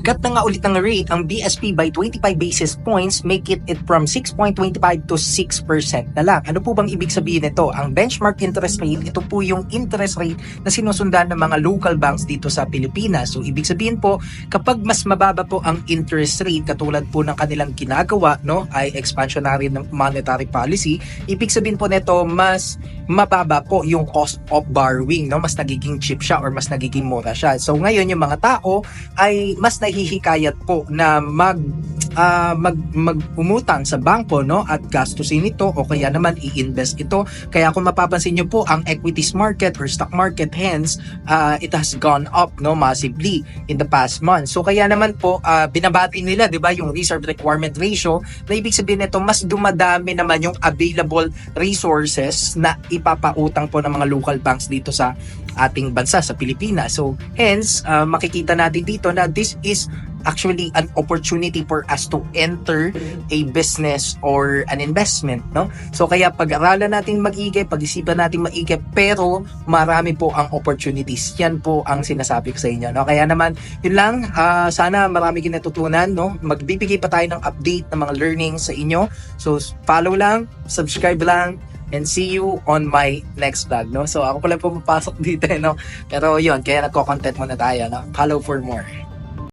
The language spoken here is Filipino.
cut na nga ulit ng rate ang BSP by 25 basis points, make it, it from 6.25 to 6% na lang. Ano po bang ibig sabihin nito? Ang benchmark interest rate, ito po yung interest rate na sinusundan ng mga local banks dito sa Pilipinas. So, ibig sabihin po, kapag mas mababa po ang interest rate, katulad po ng kanilang ginagawa, no, ay expansionary ng monetary policy, ibig sabihin po nito, mas mababa po yung cost of borrowing, no? Mas nagiging cheap siya or mas nagiging mura siya. So, ngayon, yung mga tao ay mas nahihikayat po na mag ah, mag mag umutang sa bangko no at gastusin ito o kaya naman i-invest ito. Kaya kung mapapansin niyo po ang equities market or stock market hence ah, it has gone up no massively in the past month. So kaya naman po ah, binabati nila 'di ba yung reserve requirement ratio na ibig sabihin nito mas dumadami naman yung available resources na ipapautang po ng mga local banks dito sa ating bansa sa Pilipinas. So hence ah, makikita natin dito na this is actually an opportunity for us to enter a business or an investment, no? So kaya pag-aralan natin mag-igay, pag-isipan natin maigay, pero marami po ang opportunities. Yan po ang sinasabi ko sa inyo, no? Kaya naman, yun lang, ah, sana marami kayo natutunan, no? Magbibigay pa tayo ng update ng mga learnings sa inyo. So follow lang, subscribe lang, and see you on my next vlog, no? So ako pala po papasok dito, eh, no? Pero yun, kaya nagko-content muna tayo, no? Follow for more.